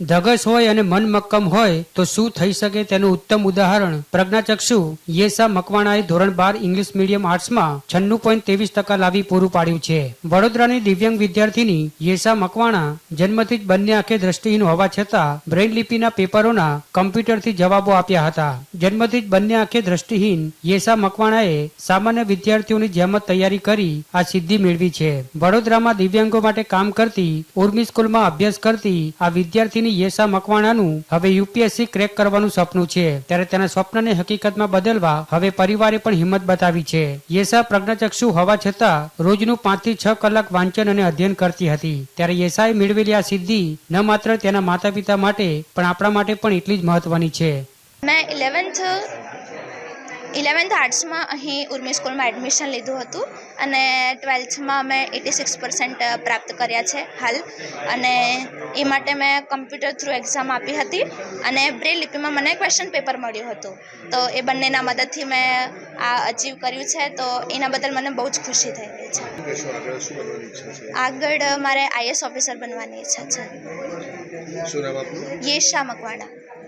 ધગશ હોય અને મન મક્કમ હોય, તો શું થઈ શકે તેનું ઉત્તમ ઉદાહરણ? પ્રજ્ઞાચક્ષુ, યેસા મકવાણાએ ધોરણ બાર ઇંગ્લિશ મીડિયમ આર્ટ્સમાં છન્નું પોઈન્ટ ત્રેવીસ ટકા લાવી પૂરું પાડ્યું છે. વડોદરાની દિવ્યાંગ વિદ્યાર્થીની યેસા મકવાણા જન્મથી જ બંને આંખે દ્રષ્ટિહીન હોવા છતાં બ્રેઇન લિપિના પેપરોના કમ્પ્યુટરથી જવાબો આપ્યા હતા. જન્મથી જ બંને આંખે દ્રષ્ટિહીન યેસા મકવાણાએ સામાન્ય વિદ્યાર્થીઓની જેમ જ તૈયારી કરી આ સિદ્ધિ મેળવી છે. વડોદરામાં દિવ્યાંગો માટે કામ કરતી, ઉર્મી સ્કૂલમાં અભ્યાસ કરતી આ વિદ્યાર્થીની યેસા મકવાણાનું હવે યુપીએસસી ક્રેક કરવાનું સપનું છે. ત્યારે તેના સ્વપ્નને હકીકતમાં બદલવા હવે પરિવારે પણ હિંમત બતાવી છે. યેસા પ્રજ્ઞાચક્ષુ હોવા છતાં રોજનું પાંચથી છ કલાક વાંચન અને અધ્યયન કરતી હતી. ત્યારે યેસાએ મેળવેલી આ સિદ્ધિ ન માત્ર તેના માતા પિતા માટે, પણ આપણા માટે પણ એટલી જ મહત્વની છે. મેં ઇલેવન્થ ઇલેવન્થ આર્ટ્સમાં અહીં ઉર્મી સ્કૂલમાં એડમિશન લીધું હતું અને ટ્વેલ્થમાં મેં એટી સિક્સ પર્સન્ટ પ્રાપ્ત કર્યા છે હાલ. અને એ માટે મેં કમ્પ્યુટર થ્રુ એક્ઝામ આપી હતી અને બ્રેલ લિપિમાં મને ક્વેશ્ચન પેપર મળ્યું હતું. તો એ બંનેના મદદથી મેં આ અચીવ કર્યું છે. તો એના બદલ મને બહુ જ ખુશી થઈ રહી છે. આગળ મારે આઈએસ ઓફિસર બનવાની ઈચ્છા છે. યેશા મકવાણા.